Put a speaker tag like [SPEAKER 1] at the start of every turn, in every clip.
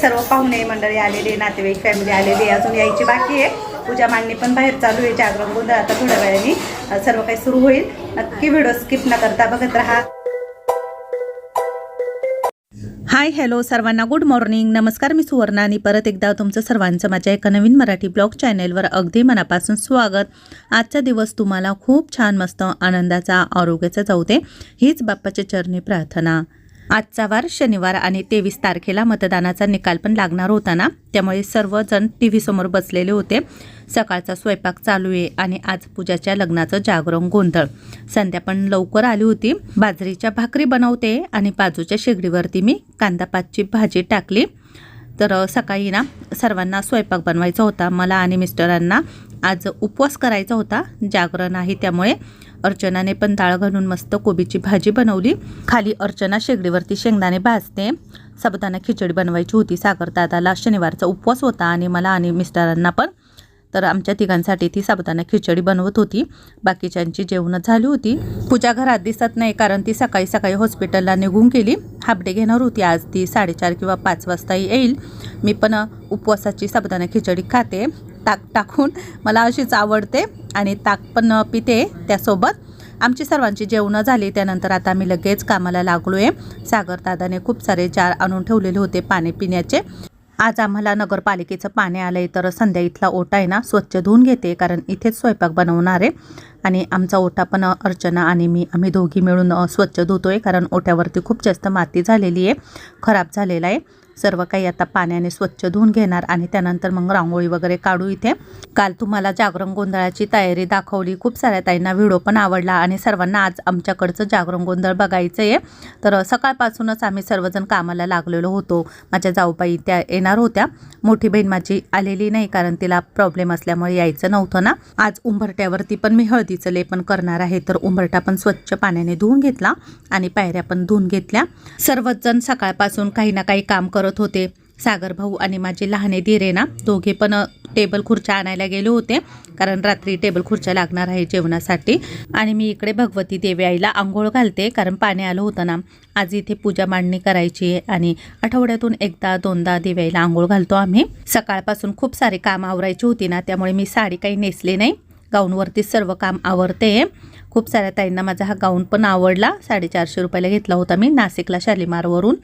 [SPEAKER 1] सर्व पाहुणे मंडळी आलेले नातेवाईक फॅमिली आलेली अजून यायची बाकी आहे. पूजा मांडणी पण बाहेर चालू आहे जागरण गोंधळ आता थोड्या वेळाने सर्व काही सुरू होईल. नक्की व्हिडिओ स्किप न करता बघत राहा. हाय हॅलो सर्वांना गुड मॉर्निंग. नमस्कार मी सुवर्णा आणि परत एकदा तुमचं सर्वांचं माझ्या एका नवीन मराठी ब्लॉग चॅनेलवर अगदी मनापासून स्वागत. आजचा दिवस तुम्हाला खूप छान मस्त आनंदाचा आरोग्याचा जाऊ दे हीच बाप्पाच्या चरणी प्रार्थना. आजचा वार शनिवार आणि तेवीस तारखेला मतदानाचा निकाल पण लागणार होता ना? त्यामुळे सर्वजण टी व्हीसमोर बसलेले होते. सकाळचा स्वयंपाक चालू आहे आणि आज पूजाच्या लग्नाचं जागरण गोंधळ. संध्या पण लवकर आली होती. बाजरीच्या भाकरी बनवते आणि बाजूच्या शेगडीवरती मी कांदापातची भाजी टाकली. तर सकाळी ना सर्वांना स्वयंपाक बनवायचा होता. मला आणि मिस्टरांना आज उपवास करायचा होता. जागरण आहे त्यामुळे अर्चनाने पण डाळ घालून मस्त कोबीची भाजी बनवली. खाली अर्चना शेगडीवरती शेंगदाणे भाजते. साबुदाणा खिचडी बनवायची होती साखर दादाला. शनिवारचा उपवास होता आणि मला आणि मिस्टरांना पण तर आमच्या तिघांसाठी ती साबुदाणा खिचडी बनवत होती. बाकीच्यांची जेवणं झाली होती. पूजा घरात दिसत नाही कारण ती सकाळी सकाळी हॉस्पिटलला निघून गेली. हापडे घेणार होती. आज ती साडेचार किंवा पाच वाजता येईल. मी पण उपवासाची साबुदाणा खिचडी खाते. ताक टाकून मला अशीच आवडते आणि ताक पण पिते त्यासोबत. आमची सर्वांची जेवणं झाली. त्यानंतर आता आम्ही लगेच कामाला लागलो आहे सागर दादाने खूप सारे जार आणून ठेवलेले होते पाणी पिण्याचे. आज आम्हाला नगरपालिकेचं पाणी आलं आहे तर संध्या इथला ओटा आहे ना स्वच्छ धुवून घेते कारण इथेच स्वयंपाक बनवणार आहे. आणि आमचा ओटा पण अर्चना आणि मी आम्ही दोघी मिळून स्वच्छ धुतो आहे कारण ओट्यावरती खूप जास्त माती झालेली आहे खराब झालेला आहे. सर्व काही आता पाण्याने स्वच्छ धुवून घेणार आणि त्यानंतर मग रांगोळी वगैरे काढू इथे. काल तुम्हाला जागरण गोंधळाची तयारी दाखवली. खूप साऱ्या ताईंना व्हिडिओ पण आवडला आणि सर्वांना आज आमच्याकडचं जागरण गोंधळ बघायचं आहे तर सकाळपासूनच आम्ही सर्वजण कामाला लागलेलो होतो. माझ्या जाऊबाई त्या येणार होत्या. मोठी बहीण माझी आलेली नाही कारण तिला प्रॉब्लेम असल्यामुळे यायचं नव्हतं ना. आज उंबरट्यावरती पण मी हळदीचं लेपन करणार आहे. तर उंबरटा पण स्वच्छ पाण्याने धुवून घेतला आणि पायऱ्या पण धुवून घेतल्या. सर्वच जण सकाळपासून काही ना काही काम करत करत होते. सागर भाऊ आणि माझे लहाने धीरे ना दोघे पण टेबल खुर्च्या आणायला गेले होते. कारण रात्री टेबल खुर्च्या लागणार आहे जेवणासाठी. आणि मी इकडे भगवती देवी आईला आंघोळ घालते कारण पाणी आलं होतं ना. आज इथे पूजा मांडणी करायची आहे आणि आठवड्यातून एकदा दोनदा देव्याईला आंघोळ घालतो आम्ही. सकाळपासून खूप सारे काम आवरायची होती ना त्यामुळे मी साडी काही नेसली नाही. गाऊनवरती सर्व काम आवरते. खूप साऱ्या ताईंना माझा हा गाऊन पण आवडला. साडेचारशे रुपयाला घेतला होता मी नाशिकला शालिमारवरून.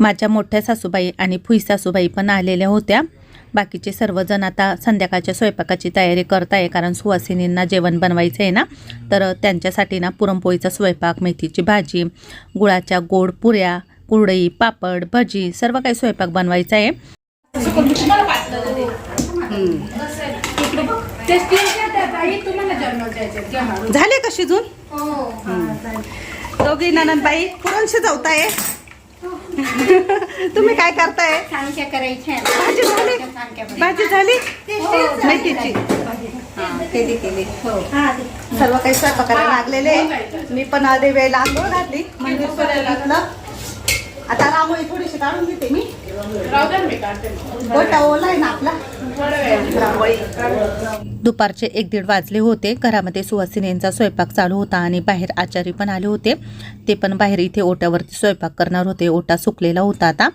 [SPEAKER 1] माझ्या मोठ्या सासूबाई आणि फुई सासूबाई पण आलेल्या होत्या. बाकीचे सर्वजण आता संध्याकाळच्या स्वयंपाकाची तयारी करताय कारण सुवासिनींना जेवण बनवायचं आहे ना. तर त्यांच्यासाठी ना पुरणपोळीचा स्वयंपाक मेथीची भाजी गुळाच्या गोड पुऱ्या कुरडई पापड भजी सर्व काही स्वयंपाक बनवायचा आहे झाले का शिजून? दोघी ननंदबाई पुरण शिजवताय तुम्ही काय करताय?
[SPEAKER 2] सांगच्या करायच्या
[SPEAKER 1] भाजी झाली? भाजी. झाली? मेथीची. केली. केली सर्व काही स्वयंपाकाला लागलेले मी पण आधी वेळेला आंघोळ घातली मंदिर आता रांगोळी थोडीशी काढून घेते मी. गोटा ओला आहे ना आपला? दुपारचे एक दीड वाजले होते. घरामध्ये सुहासिनींचा स्वयंपाक चालू होता आणि बाहेर आचारी पण आले होते. ते पण बाहेर इथे ओट्यावरती स्वयंपाक करणार होते. ओटा सुकलेला होता आता.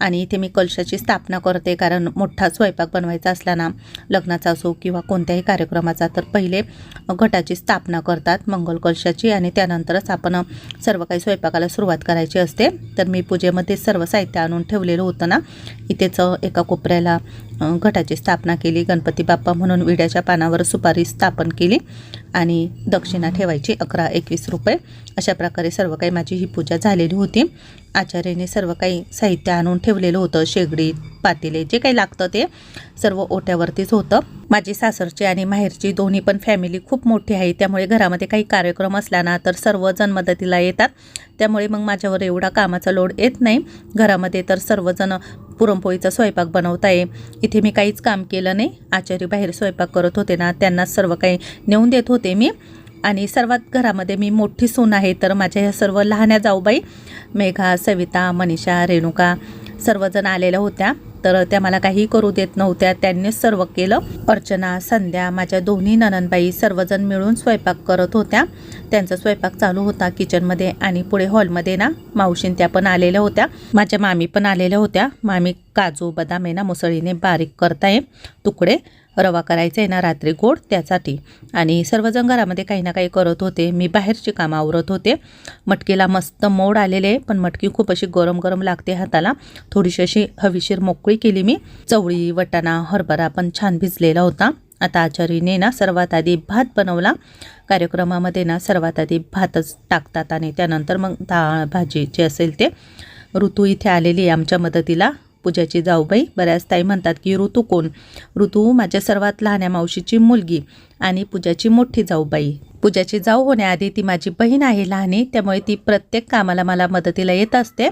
[SPEAKER 1] आणि इथे मी कलशाची स्थापना करते कारण मोठा स्वयंपाक बनवायचा असला ना लग्नाचा असो किंवा कोणत्याही कार्यक्रमाचा तर पहिले घटाची स्थापना करतात मंगल कलशाची आणि त्यानंतरच आपण सर्व काही स्वयंपाकाला सुरुवात करायची असते. तर मी पूजेमध्ये सर्व साहित्य आणून ठेवलेलं होतं ना. इथेच एका कोपऱ्याला घटाची स्थापना केली गणपती बाप्पा म्हणून विड्याच्या पानावर सुपारी स्थापन केली आणि दक्षिणा ठेवायची अकरा एकवीस रुपये. अशा प्रकारे सर्व काही माझी ही पूजा झालेली होती. आचार्याने सर्व काही साहित्य आणून ठेवलेलं होतं. शेगडी पातेले जे काही लागतं ते. सर्व ओट्यावरतीच होतं. माझी सासरची आणि माहेरची दोन्ही पण फॅमिली खूप मोठी आहे. त्यामुळे घरामध्ये काही कार्यक्रम असला ना तर सर्वजण मदतीला येतात. त्यामुळे मग माझ्यावर एवढा कामाचा लोड येत नाही. घरामध्ये तर सर्वजण पुरणपोळीचा स्वयंपाक बनवत आहे इथे मी काहीच काम केलं नाही. आचार्य बाहेर स्वयंपाक करत होते ना त्यांना सर्व काही नेऊन देत होते मी. आणि सर्वात घरामध्ये मी मोठी सून आहे तर माझ्या ह्या सर्व लहान्या जाऊबाई मेघा सविता मनीषा रेणुका सर्वजण आलेल्या होत्या. तर त्या मला काही करू देत नव्हत्या. त्यांनीच सर्व केलं. अर्चना संध्या माझ्या दोन्ही नननबाई सर्वजण मिळून स्वयंपाक करत होत्या. त्यांचा स्वयंपाक चालू होता किचनमध्ये आणि पुढे हॉलमध्ये ना मावशीन त्या पण आलेल्या होत्या. माझ्या मामी पण आलेल्या होत्या. मामी काजू बदाम आहे ना मुसळीने बारीक करताय. तुकडे. रवा करायचा आहे ना रात्री गोड त्यासाठी. आणि सर्वजण घरामध्ये काही ना काही करत होते. मी बाहेरची कामं आवरत होते. मटकीला मस्त मोड आलेले आहे पण मटकी खूप अशी गरम गरम लागते हाताला. थोडीशी अशी हवीशीर मोकळी केली मी. चवळी वटाणा हरभरा पण छान भिजलेला होता. आता आचारीने ना सर्वात आधी भात बनवला. कार्यक्रमामध्ये ना सर्वात आधी भातच टाकतात आणि त्यानंतर मग डाळ भाजी जे असेल ते ऋतू इथे आलेली आहे आमच्या मदतीला. पूजाची जाऊबाई बऱ्याच ताई म्हणतात की ऋतू कोण? ऋतू माझ्या सर्वात लहान्या मावशीची मुलगी आणि पूजाची मोठी जाऊबाई. पूजाची जाऊ होण्याआधी ती माझी बहीण आहे लहानी त्यामुळे ती प्रत्येक कामाला मला मदतीला येत असते.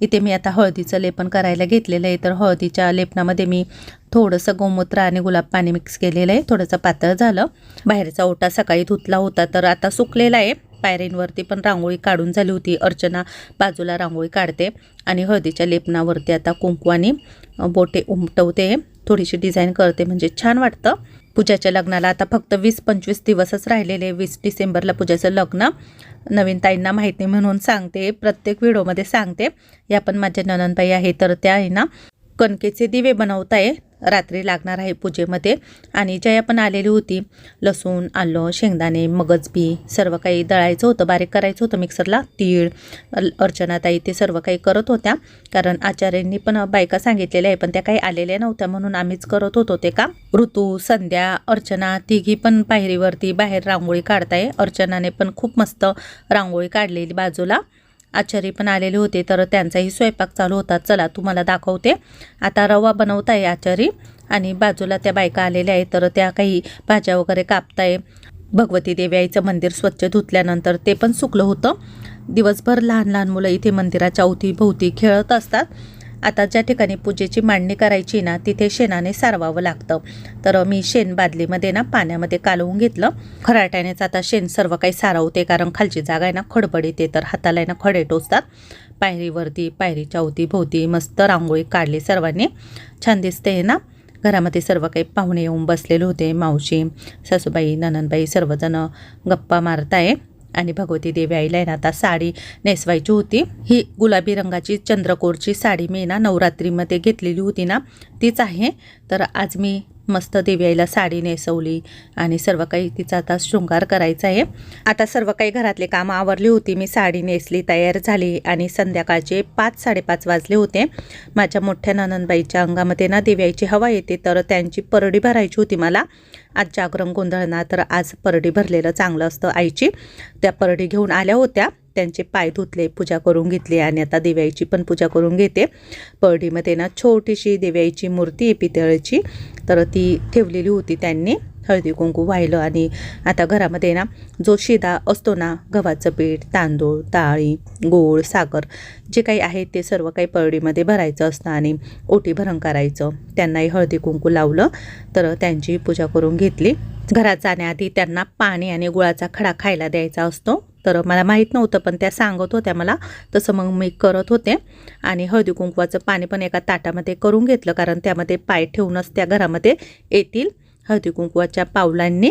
[SPEAKER 1] इथे मी आता हळदीचं लेपन करायला घेतलेलं आहे तर हळदीच्या लेपनामध्ये मी थोडंसं गोमूत्र आणि गुलाब पाणी मिक्स केलेलं आहे. थोडंसं पातळ झालं. बाहेरचा ओटा सकाळी धुतला होता तर आता सुकलेला आहे. पायऱ्यांवरती पण रांगोळी काढून झाली होती. अर्चना बाजूला रांगोळी काढते आणि हळदीच्या लेपनावरती आता कुंकवानी बोटे उमटवते. थोडीशी डिझाईन करते. म्हणजे छान वाटतं. पूजाच्या लग्नाला आता फक्त वीस पंचवीस दिवसच राहिलेले वीस डिसेंबरला पूजाचं लग्न. नवीन ताईंना माहिती म्हणून सांगते. प्रत्येक व्हिडिओमध्ये सांगते. या पण माझ्या ननंदबाई आहे तर त्या आहे ना कणकेचे दिवे बनवताय. आहे रात्री लागणार आहे पूजेमध्ये. आणि जया पण आलेली होती. लसूण आलं शेंगदाणे मगजबी सर्व काही दळायचं होतं बारीक करायचं होतं मिक्सरला. तीळ अर्चनाताई ते सर्व काही करत होत्या. कारण आचार्यांनी पण बायका सांगितलेल्या आहे पण त्या काही आलेल्या नव्हत्या. म्हणून आम्हीच करत होतो ते का ऋतू संध्या अर्चना तिघी पण पायरीवरती बाहेर रांगोळी काढताय. अर्चनाने पण खूप मस्त रांगोळी काढलेली बाजूला. आचारी पण आलेले होते तर त्यांचाही स्वयंपाक चालू होता. चला तुम्हाला दाखवते. आता रवा बनवताय आचारी आणि बाजूला त्या बायका आलेल्या आहेत तर त्या काही भाज्या वगैरे कापताय. भगवती देवी आईचं मंदिर स्वच्छ धुतल्यानंतर ते पण सुकलं होतं. दिवसभर लहान लहान मुलं इथे मंदिराच्या अवतीभोवती खेळत असतात. आता ज्या ठिकाणी पूजेची मांडणी करायची ना तिथे शेणाने सारवावं लागतं. तर मी शेण बादलीमध्ये ना पाण्यामध्ये कालवून घेतलं. खराट्यानेच आता शेण सर्व काही सारवते कारण खालची जागा आहे ना खडबड येते तर हाताला आहे ना खडे टोचतात. पायरीवरती पायरीच्या अवतीभोवती मस्त रांगोळी काढली सर्वांनी. छान दिसते हे ना. घरामध्ये सर्व काही पाहुणे येऊन बसलेले होते मावशी सासूबाई ननंदबाई सर्वजण गप्पा मारताय. आणि भगवती देवी आईला आहे ना आता साडी नेसवायची होती. ही गुलाबी रंगाची चंद्रकोरची साडी मी ना नवरात्रीमध्ये घेतलेली होती ना तीच आहे. तर आज मी मस्त देवी आईला साडी नेसवली आणि सर्व काही तिचा आता शृंगार करायचा आहे. आता सर्व काही घरातले कामं आवरली होती. मी साडी नेसली तयार झाली आणि संध्याकाळचे पाच साडेपाच वाजले होते. माझ्या मोठ्या ननंदबाईच्या अंगामध्ये ना दिव्याईची हवा येते तर त्यांची परडी भरायची होती मला. आज जागरण गोंधळ ना तर आज परडी भरलेलं चांगलं असतं आईची. त्या परडी घेऊन आल्या होत्या. त्यांचे पाय धुतले पूजा करून घेतली आणि आता देव्याईची पण पूजा करून घेते. परडीमध्ये ना छोटीशी देव्याईची मूर्ती आहे पितळची. तर ती ठेवलेली होती त्यांनी हळदी कुंकू वाहिलं आणि आता घरामध्ये ना जो शिदा असतो ना गव्हाचं पीठ तांदूळ डाळी गोळ साखर जे काही आहे ते सर्व काही परडीमध्ये भरायचं असतं आणि ओटी भरण करायचं. त्यांनाही हळदी कुंकू लावलं तर त्यांची पूजा करून घेतली. घरात जाण्याआधी त्यांना पाणी आणि गुळाचा खडा खायला द्यायचा असतो. तर मला माहीत नव्हतं पण त्या सांगत होत्या मला. तसं मग मी करत होते. आणि हळदी कुंकवाचं पाणी पण एका ताटामध्ये करून घेतलं कारण त्यामध्ये पाय ठेवूनच त्या घरामध्ये येतील हळदी कुंकवाच्या पावलांनी.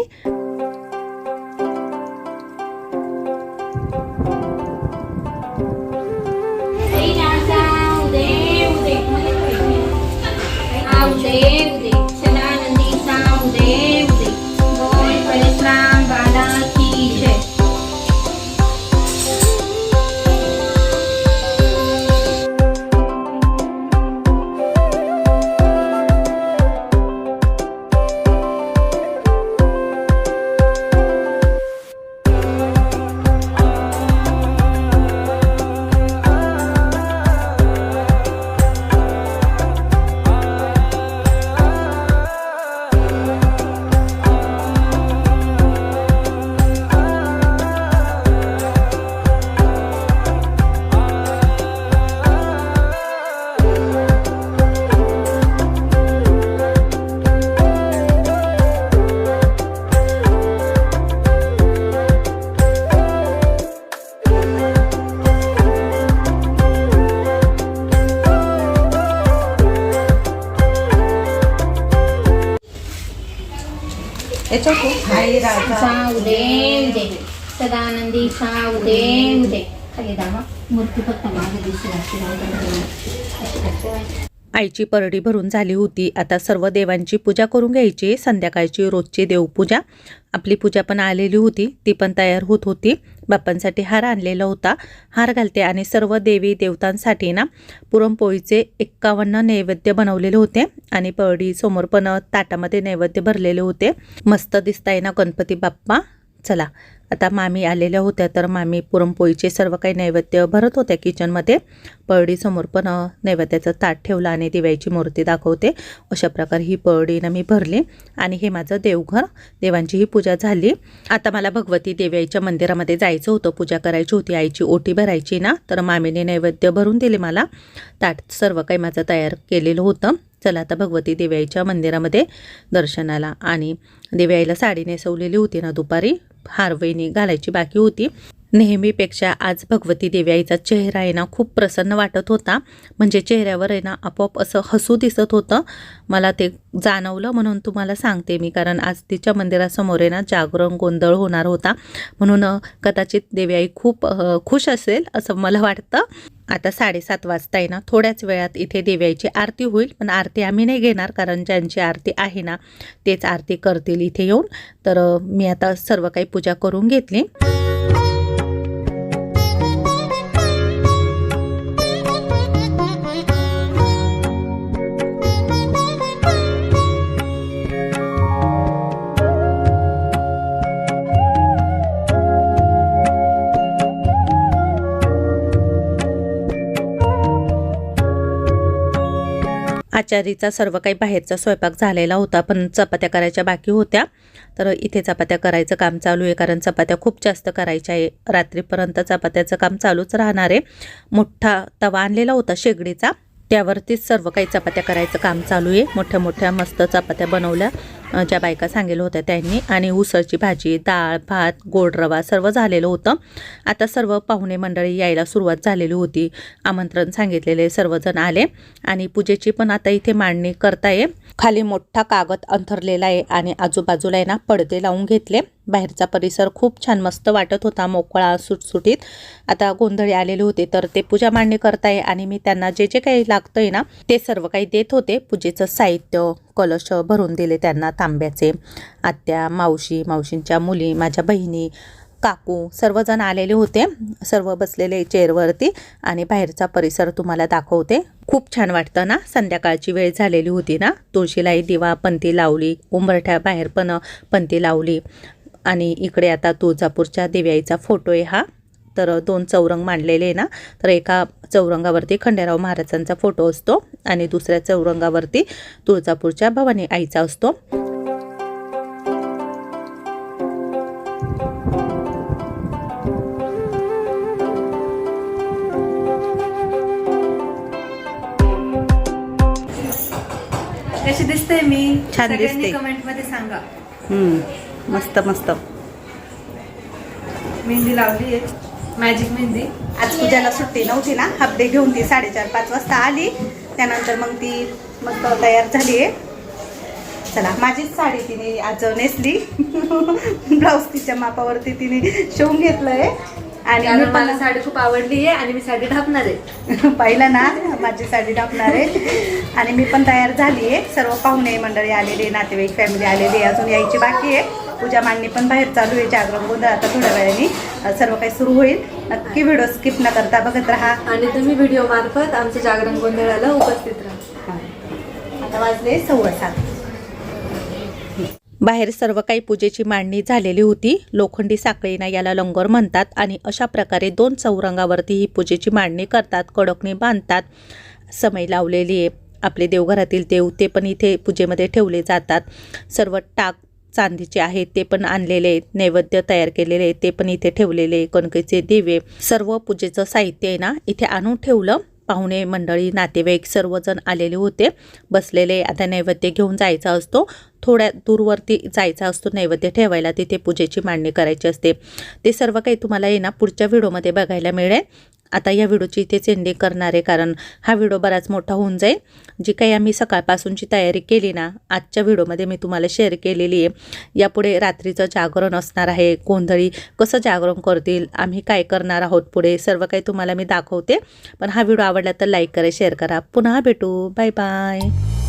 [SPEAKER 1] याच्यावर आई राजा
[SPEAKER 2] सा उदे उदे. सदानंदी सा उदे उदे. खाली दावा मूर्ती फक्त मागे
[SPEAKER 1] आईची परडी भरून झाली होती. आता सर्व देवांची पूजा करून घ्यायची. संध्याकाळची रोजची देवपूजा. आपली पूजा पण आलेली होती. ती पण तयार होत होती. बाप्पांसाठी हार आणलेला होता. हार घालते आणि सर्व देवी देवतांसाठी ना पुरणपोळीचे एक्कावन्न नैवेद्य बनवलेले होते. आणि परडी समोर पण ताटामध्ये नैवेद्य भरलेले होते. मस्त दिसताय ना गणपती बाप्पा? चला. आता मामी आलेल्या होत्या तर मामी पुरणपोळीचे सर्व काही नैवेद्य भरत होत्या किचनमध्ये. पळडीसमोर पण नैवेद्याचं ताट ठेवलं आणि दिव्याची मूर्ती दाखवते. अशा प्रकारे ही पळडीनं मी भरली आणि हे माझं देवघर देवांची ही पूजा झाली. आता मला भगवती देवीच्या मंदिरामध्ये जायचं होतं. पूजा करायची होती. आईची ओटी भरायची ना तर मामीने नैवेद्य भरून दिले मला. ताट सर्व काही माझं तयार केलेलं होतं. चला आता भगवती देवाईच्या मंदिरामध्ये दर्शनाला आणि देवाईला साडी नेसवलेली होती ना दुपारी. हारवैनी घालायची बाकी होती. नेहमीपेक्षा आज भगवती देव्याईचा चेहरा आहे ना खूप प्रसन्न वाटत होता. म्हणजे चेहऱ्यावर आहे ना आपोआप असं हसू दिसत होतं. मला ते जाणवलं म्हणून तुम्हाला सांगते मी कारण आज तिच्या मंदिरासमोर आहे ना जागरण गोंधळ होणार होता. म्हणून कदाचित देव्याई खूप खुश असेल असं मला वाटतं. आता साडेसात वाजता आहे ना थोड्याच वेळात इथे देव्याची आरती होईल. पण आरती आम्ही नाही घेणार कारण ज्यांची आरती आहे ना तेच आरती करतील इथे येऊन. तर मी आता सर्व काही पूजा करून घेतली. आचारीचा सर्व काही बाहेरचा स्वयंपाक झालेला होता पण चपात्या करायच्या बाकी होत्या. तर इथे चपात्या करायचं काम चालू आहे कारण चपात्या खूप जास्त करायच्या आहे. रात्रीपर्यंत चपात्याचं काम चालूच राहणार आहे. मोठा तवा आणलेला होता शेगडीचा. त्यावरतीच सर्व काही चपात्या करायचं काम चालू आहे. मोठ्या मोठ्या मस्त चपात्या बनवल्या. ज्या बायका सांगितलं होत्या त्यांनी. आणि उसळची भाजी डाळ भात गोड रवा सर्व झालेलं होतं. आता सर्व पाहुणे मंडळी यायला सुरुवात झालेली होती. आमंत्रण सांगितलेले सर्वजण आले. आणि पूजेची पण आता इथे मांडणी करताय. खाली मोठा कागद अंथरलेला आहे आणि आजूबाजूला आहे ना पडदे लावून घेतले. बाहेरचा परिसर खूप छान मस्त वाटत होता मोकळा सुटसुटीत. आता गोंधळी आलेले होते तर ते पूजा मांडणी करताय. आणि मी त्यांना जे जे काही लागतंय ना ते सर्व काही देत होते. पूजेचं साहित्य कलश भरून दिले त्यांना तांब्याचे. आत्या मावशी मावशींच्या मुली माझ्या बहिणी काकू सर्वजण आलेले होते. सर्व बसलेले चेअरवरती आणि बाहेरचा परिसर तुम्हाला दाखवते. खूप छान वाटतं ना? संध्याकाळची वेळ झालेली होती ना? तुळशीलाही दिवा पंती लावली उंबरठ्या बाहेर पण पंती लावली. आणि इकडे आता तुळजापूरच्या देव्याईचा फोटो आहे हा. तर दोन चौरंग मांडलेले आहे ना तर एका चौरंगावरती खंडेराव महाराजांचा फोटो असतो आणि दुसऱ्या चौरंगावरती तुळजापूरच्या भवानी आईचा असतो.
[SPEAKER 3] कशी दिसते मी?
[SPEAKER 1] छान दिसते.
[SPEAKER 3] कमेंटमध्ये सांगा.
[SPEAKER 1] हम्म, मस्त मस्त.
[SPEAKER 3] मेहंदी लावली आहे. मॅजिक मेहंदी.
[SPEAKER 4] आज पूजाला सुट्टी नव्हती ना. हप्ते घेऊन ती साडेचार पाच वाजता आली. त्यानंतर मग ती मग तयार झाली आहे. चला माझीच साडी तिने आज नेसली. ब्लाऊज तिच्या मापावरती तिने शिवून घेतलं आहे आणि मी
[SPEAKER 3] मला साडी खूप आवडली आहे आणि मी साडी ढापणार आहे.
[SPEAKER 4] पाहिलं ना माझी साडी टाकणार आहे. आणि मी पण तयार झाली आहे सर्व पाहुणे मंडळी आलेले नातेवाईक फॅमिली आलेली आहे अजून यायची बाकी आहे. पूजा मांडणी पण बाहेर चालू आहे जागरण गोंधळ आता थोड्या वेळाने. सर्व काही सुरू होईल. नक्की व्हिडिओ स्किप न करता बघत राहा.
[SPEAKER 3] आणि तुम्ही व्हिडिओ मार्फत आमच्या जागरण गोंधळाला उपस्थित राहा.
[SPEAKER 4] आता वाजले सव्वा सात.
[SPEAKER 1] बाहेर सर्व काही पूजेची मांडणी झालेली होती. लोखंडी साखळीना याला लंगर म्हणतात आणि अशा प्रकारे दोन चौरंगावरती ही पूजेची मांडणी करतात कडकणी बांधतात समय लावलेली आहे. आपले देवघरातील देव ते पण इथे पूजेमध्ये ठेवले जातात. सर्व टाक चांदीचे आहेत ते पण आणलेले आहेत नैवेद्य तयार केलेले आहेत ते पण इथे ठेवलेले कणकेचे दिवे सर्व पूजेचं साहित्य आहे ना इथे आणून ठेवलं. पाहुणे मंडळी नातेवाईक सर्वजण आलेले होते. बसलेले आता नैवेद्य घेऊन जायचा असतो. थोड्या दूरवरती जायचा असतो नैवेद्य ठेवायला तिथे पूजेची मांडणी करायची असते. ते सर्व काही तुम्हाला आहे ना पुढच्या व्हिडिओमध्ये बघायला मिळेल. आता या व्हिडिओची इथेच एंडिंग करणार आहे कारण हा व्हिडिओ बराच मोठा होऊन जाईल. जी काही आम्ही सकाळपासूनची तयारी केली ना आजच्या व्हिडिओमध्ये मी तुम्हाला शेअर केलेली आहे. यापुढे रात्रीचं जागरण असणार आहे गोंधळी कसं जागरण करतील आम्ही काय करणार आहोत पुढे सर्व काही तुम्हाला मी दाखवते. पण हा व्हिडिओ आवडला तर लाईक करा शेअर करा. पुन्हा भेटू. Bye bye